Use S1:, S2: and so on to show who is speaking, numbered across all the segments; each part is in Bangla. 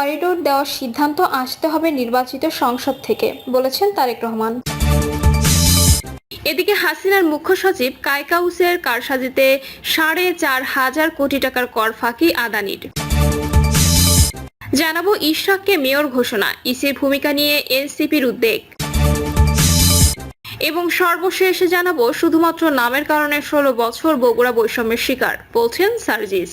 S1: করিডোর দেওয়ার সিদ্ধান্ত আসতে হবে নির্বাচিত সংসদ থেকে, বলেছেন তারেক রহমান। এদিকে হাসিনার মুখ্য সচিব কাইকাউসের কারসাজিতে সাড়ে চার হাজার কোটি টাকার কর ফাঁকি আদানির। জানাব ইশরাককে মেয়র ঘোষণা, ইসির ভূমিকা নিয়ে এনসিপির উদ্বেগ। এবং সর্বশেষে জানাব, শুধুমাত্র নামের কারণে ষোলো বছর বগুড়া বৈষম্যের শিকার, বলছেন সার্জিস।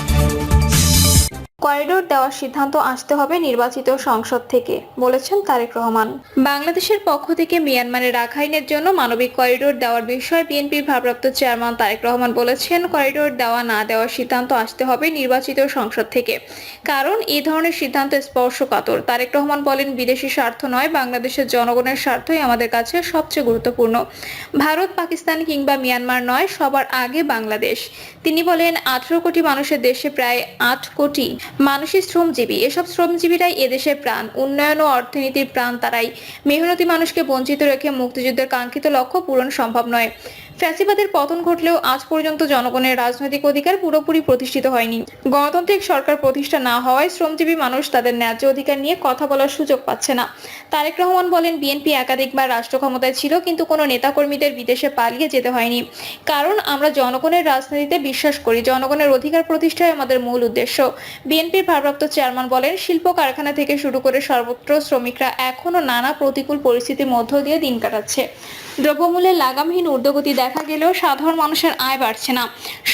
S1: করিডোর দেওয়ার সিদ্ধান্ত আসতে হবে নির্বাচিত সংসদ থেকে, বলেছেন তারেক রহমান। বাংলাদেশের পক্ষ থেকে মিয়ানমারের রাখাইনের জন্য মানবিক করিডোর দেওয়ার বিষয়ে বিএনপির ভারপ্রাপ্ত চেয়ারম্যান তারেক রহমান বলেছেন করিডোর দেওয়া না দেওয়ার সিদ্ধান্ত আসতে হবে নির্বাচিত সংসদ থেকে। কারণ এই ধরনের সিদ্ধান্ত স্পর্শকাতর। তারেক রহমান বলেন, বিদেশি স্বার্থ নয়, বাংলাদেশের জনগণের স্বার্থই আমাদের কাছে সবচেয়ে গুরুত্বপূর্ণ। ভারত, পাকিস্তান কিংবা মিয়ানমার নয়, সবার আগে বাংলাদেশ। তিনি বলেন, আঠারো কোটি মানুষের দেশে প্রায় আট কোটি মানুষই শ্রমজীবী। এসব শ্রমজীবীরাই এদেশের প্রাণ। উন্নয়ন ও অর্থনীতির প্রাণ তারাই। মেহনতি মানুষকে বঞ্চিত রেখে মুক্তিযুদ্ধের কাঙ্ক্ষিত লক্ষ্য পূরণ সম্ভব নয়। ফ্যাসিবাদের পতন ঘটলেও আজ পর্যন্ত জনগণের রাজনৈতিক অধিকার পুরোপুরি প্রতিষ্ঠিত হয়নি। গণতান্ত্রিক সরকার প্রতিষ্ঠা না হওয়ায় শ্রমজীবী মানুষ তাদের ন্যায্য অধিকার নিয়ে কথা বলার সুযোগ পাচ্ছে না। তারেক রহমান বলেন, বিএনপি একাধিকবার রাষ্ট্র ক্ষমতায় ছিল, কিন্তু কোনো নেতাকর্মীদের বিদেশে পালিয়ে যেতে হয়নি। কারণ, আমরা জনগণের রাজনীতিতে বিশ্বাস করি, জনগণের অধিকার প্রতিষ্ঠায় আমাদের মূল উদ্দেশ্য। বিএনপির ভারপ্রাপ্ত চেয়ারম্যান বলেন, শিল্প কারখানা থেকে শুরু করে সর্বত্র শ্রমিকরা এখনও নানা প্রতিকূল পরিস্থিতির মধ্য দিয়ে দিন কাটাচ্ছে। দ্রব্যমূল্যের লাগামহীন ঊর্ধ্বগতি দেখা গেলেও সাধারণ মানুষের আয় বাড়ছে না।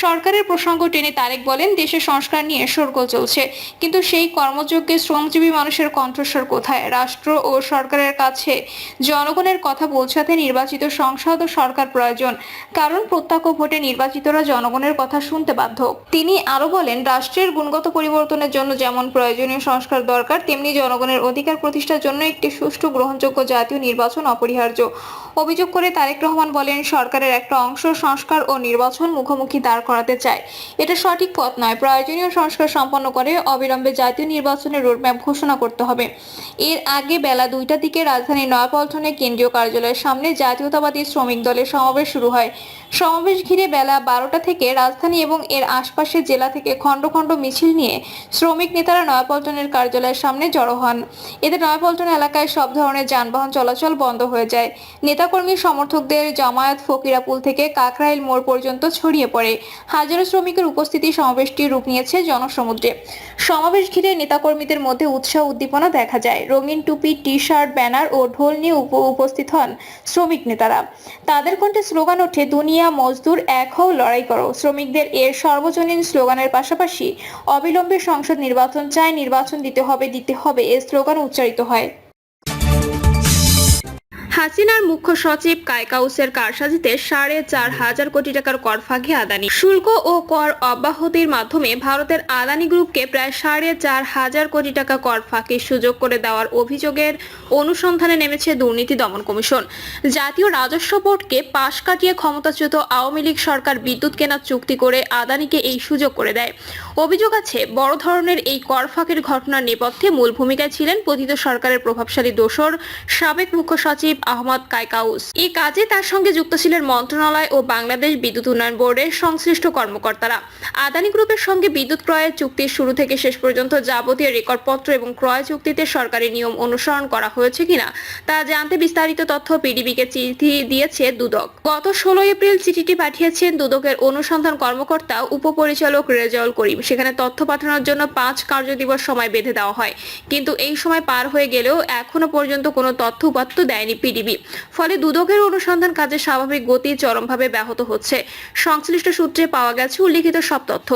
S1: সরকারের প্রসঙ্গ টেনে তারেক বলেন দেশে সংস্কার নিয়ে সরগোল চলছে। কিন্তু সেই কর্মযোগ্যে শ্রমজীবী মানুষের কণ্ঠস্বর কোথায়? রাষ্ট্র ও সরকারের কাছে জনগণের কথা পৌঁছাতে নির্বাচিত সংসদ ও সরকার প্রয়োজন। কারণ প্রত্যক্ষ ভোটে নির্বাচিতরা জনগণের কথা শুনতে বাধ্য। তিনি আরও বলেন, রাষ্ট্রের গুণগত পরিবর্তনের জন্য যেমন প্রয়োজনীয় সংস্কার দরকার, তেমনি জনগণের অধিকার প্রতিষ্ঠার জন্য একটি সুষ্ঠু গ্রহণযোগ্য জাতীয় নির্বাচন অপরিহার্য। অভিযোগ করে তারেক রহমান বলেন, সরকারের একটা অংশ সংস্কার ও নির্বাচন মুখোমুখি দাঁড় করাতে চায়। এটা সঠিক পথ নয়। প্রয়োজনীয় সংস্কার সম্পন্ন করে অবিলম্বে জাতীয় নির্বাচনের রোডম্যাপ ঘোষণা করতে হবে। এর আগে বেলা দুইটার দিকে রাজধানীর নয়াপল্টনে কেন্দ্রীয় কার্যালয়ের সামনে জাতীয়তাবাদী শ্রমিক দলের সমাবেশ শুরু হয়। সমাবেশ ঘিরে বেলা বারোটা থেকে রাজধানী এবং এর আশপাশের জেলা থেকে খণ্ড খণ্ড মিছিল নিয়ে শ্রমিক নেতারা নয়াপল্টনের কার্যালয়ের সামনে জড়ো হন। এতে নয়াপল্টন এলাকায় সব ধরনের যানবাহন চলাচল বন্ধ হয়ে যায়। নেতাকর্মী সমর্থকদের জামায়াত ফকিরাপুল থেকে কাকরাইল মোড় পর্যন্ত ছড়িয়ে পড়ে। হাজারো শ্রমিকের উপস্থিতি সমাবেশটি রূপ নিয়েছে জনসমুদ্রে। সমাবেশ ঘিরে নেতাকর্মীদের মধ্যে উৎসাহ উদ্দীপনা দেখা যায়। রঙিন টুপি টি শার্ট ব্যানার ও ঢোল নিয়ে উপ- উপস্থিত হন শ্রমিক নেতারা। তাদের কণ্ঠে স্লোগান ওঠে, দুনিয়া মজদুর, এক হও, লড়াই করো। শ্রমিকদের এর সর্বজনীন স্লোগানের পাশাপাশি অবিলম্বে সংসদ নির্বাচন চায়, নির্বাচন দিতে হবে দিতে হবে, এ স্লোগান উচ্চারিত হয়। হাসিনার মুখ্য সচিব কায়কাউসের কারসাজিতে সাড়ে চার হাজার কোটি টাকার কর ফাঁকি আদানি। শুল্ক ও কর অব্যাহতির মাধ্যমে ভারতের আদানি গ্রুপকে প্রায় সাড়ে চার হাজার কোটি টাকা কর ফাঁকির সুযোগ করে দেওয়ার অভিযোগের অনুসন্ধানে নেমেছে দুর্নীতি দমন কমিশন। জাতীয় রাজস্ব বোর্ডকে পাশ কাটিয়ে ক্ষমতাচ্যুত আওয়ামী লীগ সরকার বিদ্যুৎ কেনার চুক্তি করে আদানিকে এই সুযোগ করে দেয়। অভিযোগ আছে, বড় ধরনের এই কর ফাঁকির ঘটনার নেপথ্যে মূল ভূমিকায় ছিলেন পতিত সরকারের প্রভাবশালী দোসর, সাবেক মুখ্য সচিব আহমদ কায়কাউস। এই কাজে তার সঙ্গে যুক্ত ছিলেন মন্ত্রণালয় ও বাংলাদেশ বিদ্যুৎ উন্নয়ন বোর্ডের সংশ্লিষ্ট কর্মকর্তারা। আদানি গ্রুপের সঙ্গে বিদ্যুৎ ক্রয়ের চুক্তির শুরু থেকে শেষ পর্যন্ত যাবতীয় রেকর্ডপত্র এবং ক্রয় চুক্তিতে সরকারি নিয়ম অনুসরণ করা হয়েছে কিনা, তা জানতে বিস্তারিত তথ্য পিডিবিকে চিঠি দিয়েছে দুদক। গত ষোলো এপ্রিল চিঠিটি পাঠিয়েছেন দুদকের অনুসন্ধান কর্মকর্তা, উপপরিচালক রেজাউল করিম। সেখানে তথ্য পাঠানোর জন্য পাঁচ কার্যদিবস সময় বেঁধে দেওয়া হয়। কিন্তু এই সময় পার হয়ে গেলেও এখনও পর্যন্ত কোনো তথ্য উপাত্ত দেয়নি পিডিবি ফলে দুদকের অনুসন্ধান কাজে স্বাভাবিক গতি চরমভাবে ব্যাহত হচ্ছে। সংশ্লিষ্ট সূত্রে পাওয়া গেছে উল্লিখিত সব তথ্য।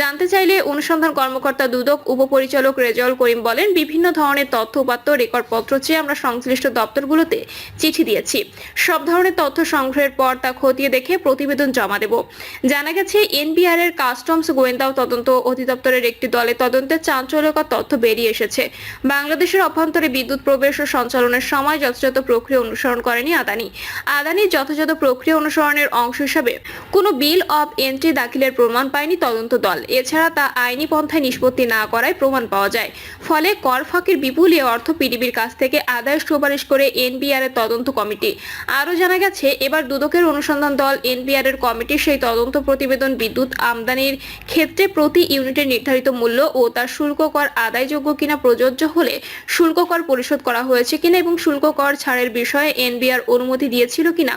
S1: জানতে চাইলে অনুসন্ধান কর্মকর্তা দুদক, উপপরিচালক রেজাউল করিম বলেন, বিভিন্ন ধরনের তথ্য উপাত্ত রেকর্ডপত্র চেয়ে আমরা সংশ্লিষ্ট দপ্তরগুলোতে চিঠি দিয়েছি। সব ধরনের তথ্য সংগ্রহের পর তা খতিয়ে দেখে প্রতিবেদন জমা দেব। জানা গেছে, এনবিআর এর কাস্টমস গোয়েন্দা ও তদন্ত অধিদপ্তরের একটি দলে তদন্তে চাঞ্চল্যকর তথ্য বেরিয়ে এসেছে। বাংলাদেশের অভ্যন্তরে বিদ্যুৎ প্রবেশ ও সঞ্চালনের সময় যথাযথ প্রক্রিয়া অনুসরণ করেনি আদানি। আদানির যথাযথ প্রক্রিয়া অনুসরণের অংশ হিসাবে কোনো বিল অব এন্ট্রি দাখিলের প্রমাণ পায়নি তদন্ত দল। এছাড়া তা আইনি পন্থায় নিষ্পত্তি না করায় প্রমাণ পাওয়া যায়। ফলে কর ফাঁকির বিপুল এ অর্থ পিডিবির কাছ থেকে আদায়ের সুপারিশ করে এনবিআর এর তদন্ত কমিটি। আরও জানা গেছে, এবার দুদকের অনুসন্ধান দল এনবিআর এর কমিটির সেই তদন্ত প্রতিবেদন বিদ্যুৎ আমদানির ক্ষেত্রে প্রতি ইউনিটের নির্ধারিত মূল্য ও তার শুল্ক কর আদায়যোগ্য কিনা প্রযোজ্য হলে শুল্ক কর পরিশোধ করা হয়েছে কিনা এবং শুল্ক কর ছাড়ের বিষয়ে এনবিআর অনুমতি দিয়েছিল কিনা,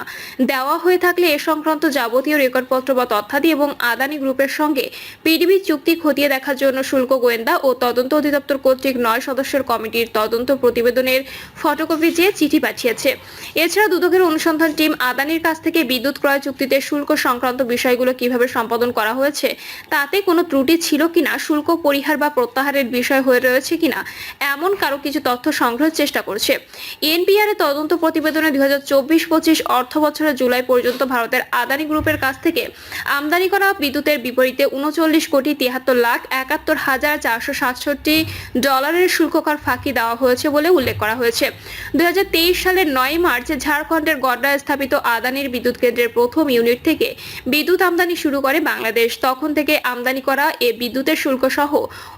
S1: দেওয়া হয়ে থাকলে এ সংক্রান্ত যাবতীয় রেকর্ডপত্র বা তথ্যাদি এবং আদানি গ্রুপের সঙ্গে পিডিবি চুক্তি খতিয়ে দেখার জন্য শুল্ক গোয়েন্দা ও তদন্ত অধিদপ্তর কর্তৃক নয় সদস্যের কমিটির তদন্ত প্রতিবেদনের ফটোকপি চেয়ে চিঠি পাঠিয়েছে। এছাড়া দুদকের অনুসন্ধান টিম আদানির কাছ থেকে বিদ্যুৎ ক্রয় চুক্তিতে শুল্ক সংক্রান্ত বিষয়গুলো কীভাবে সম্পাদন করা হয়েছে, তাতে কোনো ত্রুটি ছিল কিনা, শুল্ক পরিহার বা প্রত্যাহারের বিষয় হয়ে রয়েছে কিনা, এমন কারও কিছু তথ্য সংগ্রহের চেষ্টা করছে। এনপিআর তদন্ত প্রতিবেদনে দুই হাজার চব্বিশ পঁচিশ অর্থ বছরের জুলাই পর্যন্ত ভারতের আদানি গ্রুপের কাছ থেকে আমদানি করা বিদ্যুতের বিপরীতে উনচল্লিশ কোটি তিয়াত্তর লাখ একাত্তর হাজার চারশো সাতষট্টি ডলারের শুল্ককর ফাঁকি দেওয়া হয়েছে বলে উল্লেখ করা হয়েছে। দু হাজার তেইশ সালের নয় মার্চ ঝাড়খণ্ডের গড্ডায় স্থাপিত আদানির বিদ্যুৎ কেন্দ্রের প্রথম ইউনিট থেকে বিদ্যুৎ আমদানি শুরু করে বাংলাদেশ। তখন থেকে আমদানি করা এ বিদ্যুতের শুল্ক সহ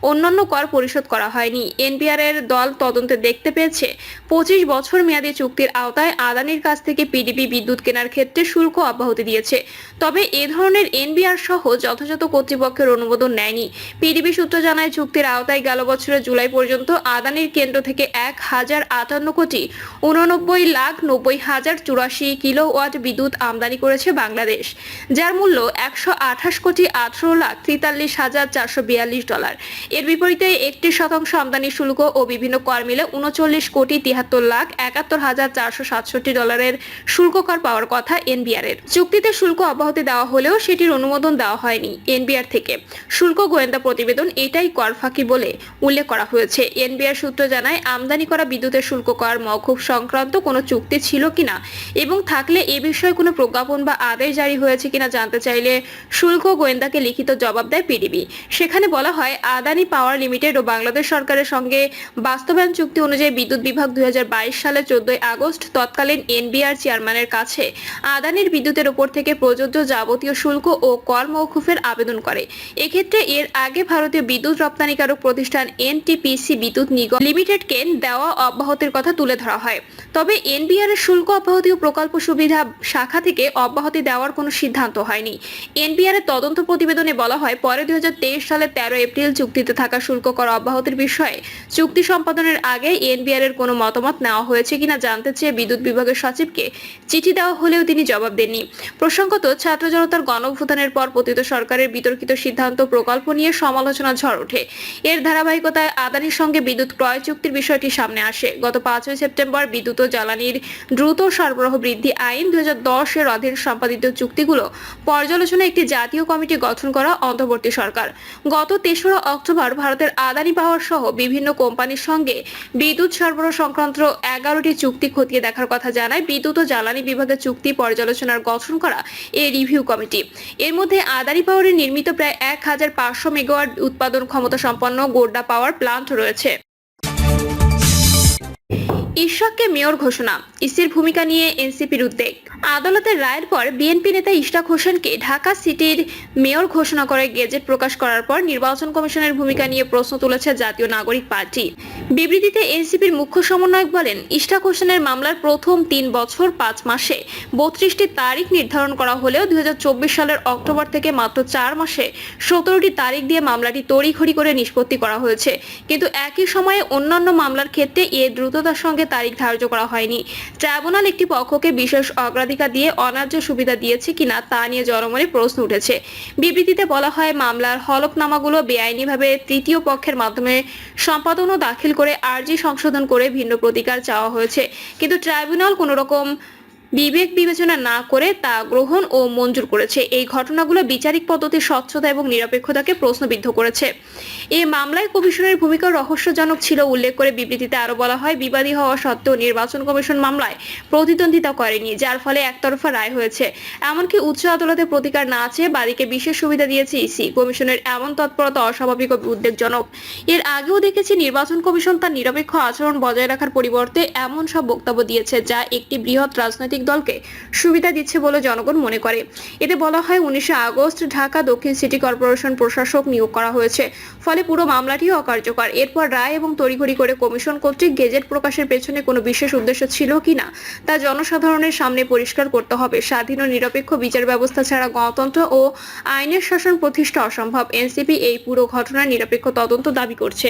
S1: অন্যান্য কর পরিশোধ করা হয়নি। এনপিআর এর দল তদন্তে দেখতে পেয়েছে পঁচিশ বছর মেয়াদী চুক্তির আওতায় আদানির কাছ থেকে পিডিপি বিদ্যুৎ কেনার ক্ষেত্রে শুল্ক অব্যাহতি দিয়েছে। তবে এ ধরনের এনবিআর সহ যথাযথ কর্তৃপক্ষের অনুমোদন নেয়নি। পিডিবি সূত্র জানায়, চুক্তির আওতায় গেল বছরের জুলাই পর্যন্ত আদানির কেন্দ্র থেকে এক হাজার আটান্ন কোটি উননব্বই লাখ নব্বই হাজার চুরাশি কিলোওয়াট বিদ্যুৎ আমদানি করেছে বাংলাদেশ, যার মূল্য একশো আঠাশ কোটি আঠারো লাখ তেতাল্লিশ হাজার চারশো বিয়াল্লিশ ডলার। এর বিপরীতে একটি শতাংশ আমদানি শুল্ক ও বিভিন্ন কর মিলে উনচল্লিশ কোটি তিয়াত্তর লাখ একাত্তর হাজার চারশো সাতষট্টি ডলারের শুল্ক কর পাওয়ার কথা এনবিআর এর চুক্তিতে শুল্ক অব্যাহতি দেওয়া হলেও সেটির অনুমোদন দেওয়া হয়নি এনবিআর থেকে। শুল্ক গোয়েন্দা প্রতিবেদন এটাই কর ফাঁকি বলে উল্লেখ করা হয়েছে। এনবিআর সূত্র জানায়, আমদানি করা বিদ্যুতের শুল্ক কর মওকুফ সংক্রান্ত কোনো চুক্তি ছিল কিনা এবং থাকলে এ বিষয়ে কোনো প্রজ্ঞাপন বা আদেশ জারি হয়েছে কিনা জানতে চাইলে শুল্ক গোয়েন্দাকে লিখিত জবাব দেয় পিডিবি। সেখানে বলা হয়, আদানি পাওয়ার লিমিটেড ও বাংলাদেশ সরকারের সঙ্গে বাস্তবায়ন চুক্তি অনুযায়ী বিদ্যুৎ বিভাগ দুই সালে চোদ্দই আগস্ট তৎকালীন এনবিআর চেয়ারম্যানের কাছে আদানির বিদ্যুতের উপর থেকে প্রযোজ্য যাবতীয় শুল্ক ও কর মৌকুফের আবেদন করে। এক্ষেত্রে এর আগে ভারতীয় বিদ্যুৎ রপ্তানিকারক প্রতিষ্ঠান এনটিপিসি বিদ্যুৎ নিগম লিমিটেডকে দেওয়া অব্যাহতির কথা তুলে ধরা হয়। তবে এনবিআর এর শুল্ক অব্যাহতি ও প্রকল্প সুবিধা শাখা থেকে অব্যাহতি দেওয়ার কোনো সিদ্ধান্ত হয়নি। এনবিআর এর তদন্ত প্রতিবেদনে বলা হয়, পরে দুই হাজার তেইশ সালের তেরো এপ্রিল চুক্তিতে থাকা শুল্ক কর অব্যাহতির বিষয়ে চুক্তি সম্পাদনের আগে এনবিআর এর কোনো মতামত নেওয়া হয়েছে কিনা জানতে চেয়ে বিদ্যুৎ বিভাগের সচিবকে চিঠি দেওয়া হলেও তিনি জবাব দেননি। প্রসঙ্গত, ছাত্র জনতার গণভূতানের পর পতিত সরকারের বিতর্কিত সিদ্ধান্ত প্রকল্প নিয়ে সমালোচনা ঝড় ওঠে। এর ধারাবাহিকতায় আদানির সঙ্গে বিদ্যুৎ ক্রয় চুক্তির বিষয়টি সামনে আসে। গত পাঁচই সেপ্টেম্বর বিদ্যুৎ ও জ্বালানির দ্রুত সরবরাহ বৃদ্ধি আইন দুই হাজার দশ এর অধীন সম্পাদিত চুক্তিগুলো পর্যালোচনা একটি জাতীয় কমিটি গঠন করা অন্তর্বর্তী সরকার। গত তেসরা অক্টোবর ভারতের আদানি পাওয়ার সহ বিভিন্ন কোম্পানির সঙ্গে বিদ্যুৎ সরবরাহ সংক্রান্ত এগারোটি চুক্তি খতিয়ে দেখার কথা জানায় বিদ্যুৎ ও জ্বালানি বিভাগের চুক্তি পর্যালোচনার গঠন করা এই রিভিউ কমিটি। এর মধ্যে আদানি পাওয়ারের নির্মিত প্রায় এক হাজার পাঁচশো মেগাওয়াট উৎপাদন ক্ষমতা সম্পন্ন গোড্ডা পাওয়ার প্লান্ট রয়েছে। ইশাককে মেয়র ঘোষণা, ইসির ভূমিকা নিয়ে এনসিপির উদ্বেগ। আদালতের রায়ের পর বিএনপি নেতা ইশরাক হোসেনকে ঢাকা সিটির মেয়র ঘোষণা করে গেজেট প্রকাশ করার পর নির্বাচন কমিশনের ভূমিকা নিয়ে প্রশ্ন তুলেছে জাতীয় নাগরিক পার্টি। বিবৃতিতে এনসিপির মুখ্য সমন্বয়ক বলেন, ইশরাক হোসেনের মামলার প্রথম তিন বছর পাঁচ মাসে বত্রিশটি তারিখ নির্ধারণ করা হলেও দুই হাজার চব্বিশ সালের অক্টোবর থেকে মাত্র চার মাসে সতেরোটি তারিখ দিয়ে মামলাটি তড়িঘড়ি করে নিষ্পত্তি করা হয়েছে। কিন্তু একই সময়ে অন্যান্য মামলার ক্ষেত্রে এ দ্রুততার সঙ্গে তারিখ ধার্য করা হয়নি। ট্রাইব্যুনাল একটি পক্ষকে বিশেষ অগ্রাধিকার দিয়ে অনার্য সুবিধা দিয়েছে কিনা তা নিয়ে জনমনে প্রশ্ন উঠেছে। বিবৃতিতে বলা হয়, মামলার হলফনামাগুলো বেআইনিভাবে তৃতীয় পক্ষের মাধ্যমে সম্পাদন ও দাখিল করে আর্জি সংশোধন করে ভিন্ন প্রতিকার চাওয়া হয়েছে। কিন্তু ট্রাইব্যুনাল কোনো রকম বিবেক বিবেচনা না করে তা গ্রহণ ও মঞ্জুর করেছে। এই ঘটনাগুলো বিচারিক পদ্ধতির স্বচ্ছতা এবং নিরপেক্ষতাকে প্রশ্নবিদ্ধ করেছে। এই মামলায় কমিশনের ভূমিকা রহস্যজনক ছিল উল্লেখ করে বিবৃতিতে আরও বলা হয়, বিবাদী হওয়া সত্ত্বেও নির্বাচন কমিশন মামলায় প্রতিদ্বন্দ্বিতা করেনি, যার ফলে একতরফা রায় হয়েছে। এমনকি উচ্চ আদালতে প্রতিকার না চেয়ে বাদীকে বিশেষ সুবিধা দিয়েছে ইসি। কমিশনের এমন তৎপরতা অস্বাভাবিক ও উদ্বেগজনক। এর আগেও দেখেছি নির্বাচন কমিশন তার নিরপেক্ষ আচরণ বজায় রাখার পরিবর্তে এমন সব বক্তব্য দিয়েছে, যা একটি বৃহৎ রাজনৈতিক দলকে সুবিধা দিচ্ছে বলে জনগণ মনে করে। এতে বলা হয়, উনিশে আগস্ট ঢাকা দক্ষিণ সিটি কর্পোরেশন প্রশাসক নিয়োগ করা হয়েছে। ফলে পুরো মামলাটি অকার্যকর। এরপর রায় এবং তড়িঘড়ি করে কমিশন কর্তৃক গেজেট প্রকাশের পেছনে কোনো বিশেষ উদ্দেশ্য ছিল কিনা তা জনসাধারণের সামনে পরিষ্কার করতে হবে। স্বাধীন ও নিরপেক্ষ বিচার ব্যবস্থা ছাড়া গণতন্ত্র ও আইনের শাসন প্রতিষ্ঠা অসম্ভব। এনসিপি এই পুরো ঘটনার নিরপেক্ষ তদন্ত দাবি করছে।